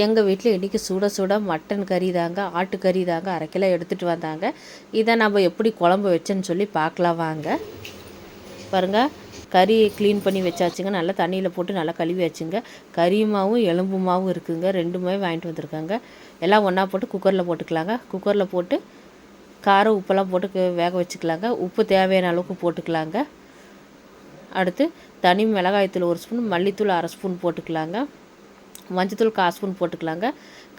எங்கள் வீட்டில் இன்றைக்கி சுட சுட மட்டன் கறி தாங்க ஆட்டுக்கறி தாங்க அரை கிலோ எடுத்துகிட்டு வந்தாங்க. இதை நம்ம எப்படி குழம்பு வச்சேன்னு சொல்லி பார்க்கலாம் வாங்க. பாருங்கள் கறி க்ளீன் பண்ணி வச்சாச்சுங்க. நல்லா தண்ணியில் போட்டு நல்லா கழுவி வச்சுங்க. கறியுமாவும் எலும்புமாவும் இருக்குங்க. ரெண்டுமே வாங்கிட்டு வந்திருக்காங்க. எல்லாம் ஒன்றா போட்டு குக்கரில் போட்டுக்கலாங்க. குக்கரில் போட்டு காரம் உப்பெல்லாம் போட்டு வேக வச்சுக்கலாங்க. உப்பு தேவையான அளவுக்கு போட்டுக்கலாங்க. அடுத்து தனி மிளகாயத்தூள் ஒரு ஸ்பூன் மல்லித்தூள் அரை ஸ்பூன் போட்டுக்கலாங்க. மஞ்சத்தூள் கால் ஸ்பூன் போட்டுக்கலாங்க.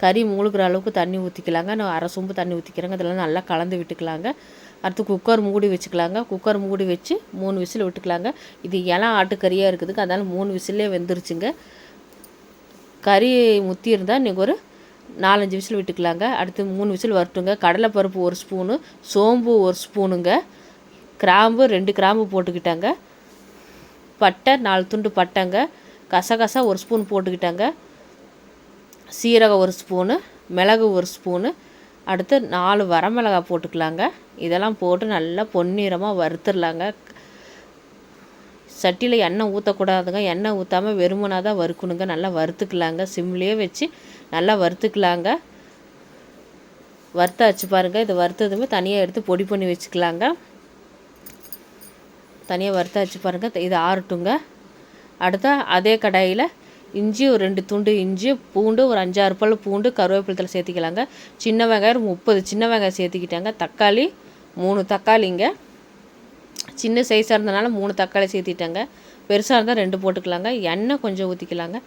கறி மூழ்கிற அளவுக்கு தண்ணி ஊற்றிக்கலாங்க நான் அரை சொம்பு தண்ணி ஊற்றிக்கிறேங்க இதெல்லாம் நல்லா கலந்து விட்டுக்கலாங்க. அடுத்து குக்கர் மூடி வச்சுக்கலாங்க. குக்கர் மூடி வச்சு மூணு விசில் விட்டுக்கலாங்க. இது இலம் ஆட்டுக்கறியாக இருக்குதுங்க. அதனால் மூணு விசிலே வெந்துருச்சுங்க. கறி முத்தி இருந்தால் இன்றைக்கி ஒரு நாலஞ்சு விசில் விட்டுக்கலாங்க. அடுத்து மூணு விசில் வரட்டுங்க. கடலைப்பருப்பு ஒரு ஸ்பூனு சோம்பு ஒரு ஸ்பூனுங்க. கிராம்பு ரெண்டு கிராம்பு போட்டுக்கிட்டாங்க. பட்டை நாலு துண்டு பட்டைங்க. கசகசா ஒரு ஸ்பூன் போட்டுக்கிட்டாங்க. சீரகம் ஒரு ஸ்பூனு மிளகு ஒரு ஸ்பூனு அடுத்து நாலு வரமிளகாய் போட்டுக்கலாங்க. இதெல்லாம் போட்டு நல்லா பொன்னிறமாக வறுத்துடலாங்க. சட்டியில் எண்ணெய் ஊற்றக்கூடாதுங்க எண்ணெய் ஊற்றாமல் வெறுமனாக தான் வறுக்கணுங்க. நல்லா வறுத்துக்கலாங்க. சிம்லேயே வச்சு நல்லா வறுத்துக்கலாங்க. வறுத்தாச்சு பாருங்கள் இது வறுத்ததுமே தனியாக எடுத்து பொடி பண்ணி வச்சுக்கலாங்க. தனியாக வறுத்தாச்சு பாருங்கள் இது ஆறட்டுங்க. அடுத்தா அதே கடாயில் இஞ்சி ஒரு ரெண்டு துண்டு இஞ்சி பூண்டு ஒரு அஞ்சாறு பல் பூண்டு கருவேப்பிலத்தில் சேர்த்திக்கலாங்க. சின்ன வெங்காயம் முப்பது சின்ன வெங்காயம் சேர்த்திக்கிட்டாங்க. தக்காளி மூணு தக்காளிங்க. சின்ன சைஸாக இருந்தனால மூணு தக்காளி சேர்த்திட்டாங்க. பெருசாக இருந்தால் ரெண்டு போட்டுக்கலாங்க. எண்ணெய் கொஞ்சம் ஊற்றிக்கலாங்க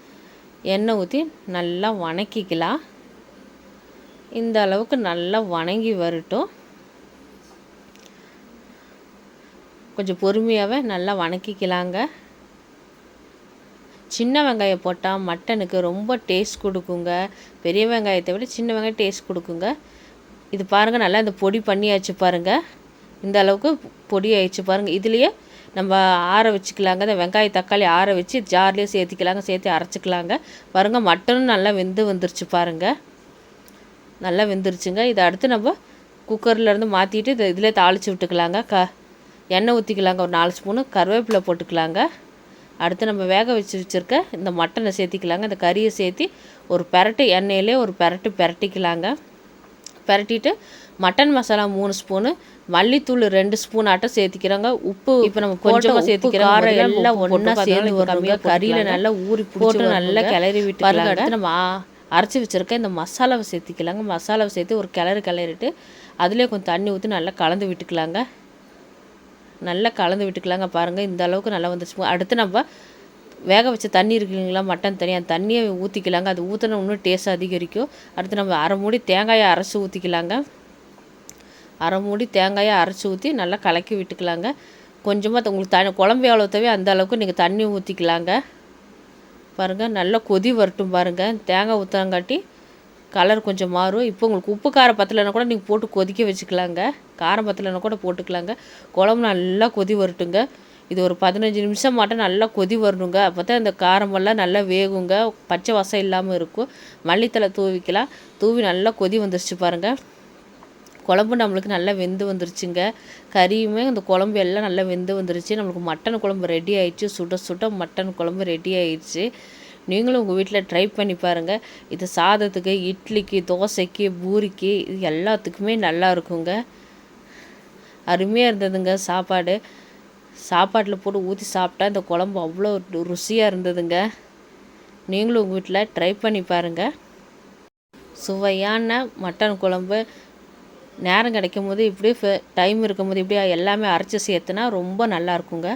எண்ணெய் ஊற்றி நல்லா வணக்கிக்கலாம். இந்த அளவுக்கு நல்லா வணங்கி வரட்டும். கொஞ்சம் பொறுமையாகவே நல்லா வணக்கிக்கலாங்க. சின்ன வெங்காயம் போட்டால் மட்டனுக்கு ரொம்ப டேஸ்ட் கொடுக்குங்க. பெரிய வெங்காயத்தை விட சின்ன வெங்காயம் டேஸ்ட் கொடுக்குங்க. இது பாருங்கள் நல்லா இந்த பொடி பண்ணியாச்சு பாருங்கள் இந்த அளவுக்கு பொடி ஆயிடுச்சு பாருங்கள் இதுலேயே நம்ம ஆற வச்சுக்கலாங்க. இந்த வெங்காய தக்காளி ஆற வச்சு ஜார்லேயே சேர்த்திக்கலாங்க சேர்த்து அரைச்சிக்கலாங்க. பாருங்கள் மட்டனும் நல்லா வெந்து வந்துருச்சு பாருங்கள் நல்லா வெந்துருச்சுங்க. இதை அடுத்து நம்ம குக்கர்லேருந்து மாற்றிட்டு இதை இதிலே தாளித்து விட்டுக்கலாங்க. க எண்ணெய் ஊற்றிக்கலாங்க ஒரு நாலு ஸ்பூனு கருவேப்பிலை போட்டுக்கலாங்க. அடுத்து நம்ம வேக வச்சு வச்சுருக்க இந்த மட்டனை சேர்த்திக்கலாங்க. இந்த கறியை சேர்த்தி ஒரு பெரட்டு எண்ணெயிலே ஒரு பெரட்டு பெரட்டிக்கலாங்க. பெரட்டிட்டு மட்டன் மசாலா மூணு ஸ்பூனு மல்லித்தூள் ரெண்டு ஸ்பூன் ஆட்டம் சேர்த்திக்கிறாங்க. உப்பு இப்போ நம்ம கொஞ்சமாக சேர்த்திக்கிறோம். காரம் எல்லாம் ஒன்றா சேர்ந்து கம்மியாக கறியில் நல்லா ஊறி போட்டு நல்லா கிளறி விட்டு அடுத்து நம்ம அரைச்சி வச்சுருக்க இந்த மசாலாவை சேர்த்திக்கலாங்க. மசாலாவை சேர்த்து ஒரு கிளறு கிளறிட்டு அதிலே கொஞ்சம் தண்ணி ஊற்றி நல்லா கலந்து விட்டுக்கலாங்க. நல்லா கலந்து விட்டுக்கலாங்க பாருங்கள் இந்த அளவுக்கு நல்லா வந்துச்சு அடுத்து நம்ம வேக வச்ச தண்ணி இருக்குங்களா? மட்டன் தண்ணி. அந்த தண்ணியை ஊற்றிக்கலாங்க அது ஊற்றினா இன்னும் டேஸ்ட் அதிகரிக்கும். அடுத்து நம்ம அரை மூடி தேங்காயை அரைச்சி ஊற்றிக்கலாங்க அரை மூடி தேங்காயை அரைச்சி ஊற்றி நல்லா கலக்கி விட்டுக்கலாங்க. கொஞ்சமாக உங்களுக்கு தண்ணி குழம்பு எவ்வளோ தேவையோ அந்த அளவுக்கு நீங்கள் தண்ணி ஊற்றிக்கலாங்க பாருங்கள் நல்லா கொதி வரட்டும் பாருங்கள் தேங்காய் ஊற்றங்காட்டி கலர் கொஞ்சம் மாறும். இப்போ உங்களுக்கு உப்பு காரம் பத்தலைன்னா கூட நீங்கள் போட்டு கொதிக்க வச்சுக்கலாங்க. காரம் பத்தலைன்னா கூட போட்டுக்கலாங்க. குழம்பு நல்லா கொதி வரட்டுங்க. இது ஒரு பதினஞ்சு நிமிஷம் மட்டும் நல்லா கொதி வரணுங்க. அப்போ தான் இந்த காரமெல்லாம் நல்லா வேகுங்க. பச்சை வசம் இல்லாமல் இருக்கும். மல்லித்தலை தூவிக்கலாம். தூவி நல்லா கொதி வந்துருச்சு பாருங்கள் குழம்பு நம்மளுக்கு நல்லா வெந்து வந்துருச்சுங்க. கறியுமே அந்த குழம்பு எல்லாம் நல்லா வெந்து வந்துருச்சு. நம்மளுக்கு மட்டன் குழம்பு ரெடி ஆயிடுச்சு. சுட சுட மட்டன் குழம்பு ரெடி ஆயிடுச்சு. நீங்களும் உங்கள் வீட்டில் ட்ரை பண்ணி பாருங்கள் இது சாதத்துக்கு இட்லிக்கு தோசைக்கு பூரிக்கு இது எல்லாத்துக்குமே நல்லா இருக்குங்க. அருமையாக இருந்ததுங்க சாப்பாடு. சாப்பாட்டில் போட்டு ஊற்றி சாப்பிட்டா இந்த குழம்பு அவ்வளோ ருசியாக இருந்ததுங்க. நீங்களும் உங்கள் வீட்டில் ட்ரை பண்ணி பாருங்கள் சுவையான மட்டன் குழம்பு. நேரம் கிடைக்கும் போது இப்படி டைம் இருக்கும் போது இப்படி எல்லாமே அரைச்சி சேர்த்துனா ரொம்ப நல்லா இருக்குங்க.